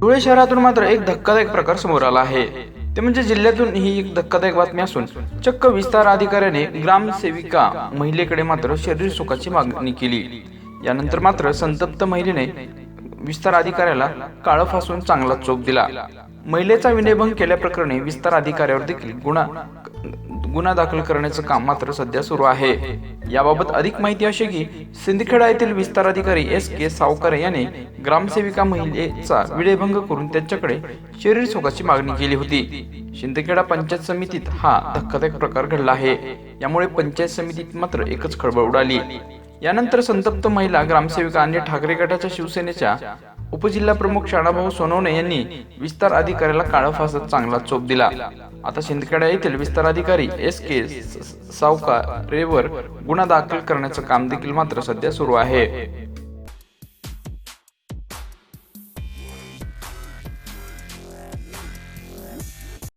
धुळे शहरातून मात्र एक धक्कादायक प्रकार समोर आला आहे. ते म्हणजे जिल्ह्यातून ही एक धक्कादायक बातमी असून चक्क विस्तार अधिकाऱ्याने ग्रामसेविका महिलेकडे मात्र शरीर सुखाची मागणी केली. यानंतर मात्र संतप्त महिलेने विस्तार अधिकाऱ्याला काळं फासून चांगला चोप दिला. महिलेचा विनयभंग केल्याप्रकरणी विस्तार अधिकाऱ्यावर देखील गुन्हा गुन्हा दाखल करण्याचं काम मात्र सध्या सुरू आहे. याबाबत अधिक माहिती अशी की सिंदखेडा येथील विस्तार अधिकारी एस के सावकारे याने ग्रामसेविका महिलेचा विडयभंग करून त्यांच्याकडे शरीर सोगाची मागणी केली होती. शिंदखेडा पंचायत समितीत हा धक्कादायक प्रकार घडला आहे. यामुळे पंचायत समितीत मात्र एकच खळबळ उडाली. यानंतर संतप्त महिला ग्रामसेविका आणि ठाकरे गटाच्या शिवसेनेच्या उपजिल्हा प्रमुख शाणाभाऊ सोनवणे यांनी विस्तार अधिकाऱ्याला काळफासात चांगला चोप दिला. आता शिंदखेडा येथील विस्तार अधिकारी एस के सावकारेवर गुन्हा दाखल करण्याचं काम देखील मात्र सध्या सुरू आहे.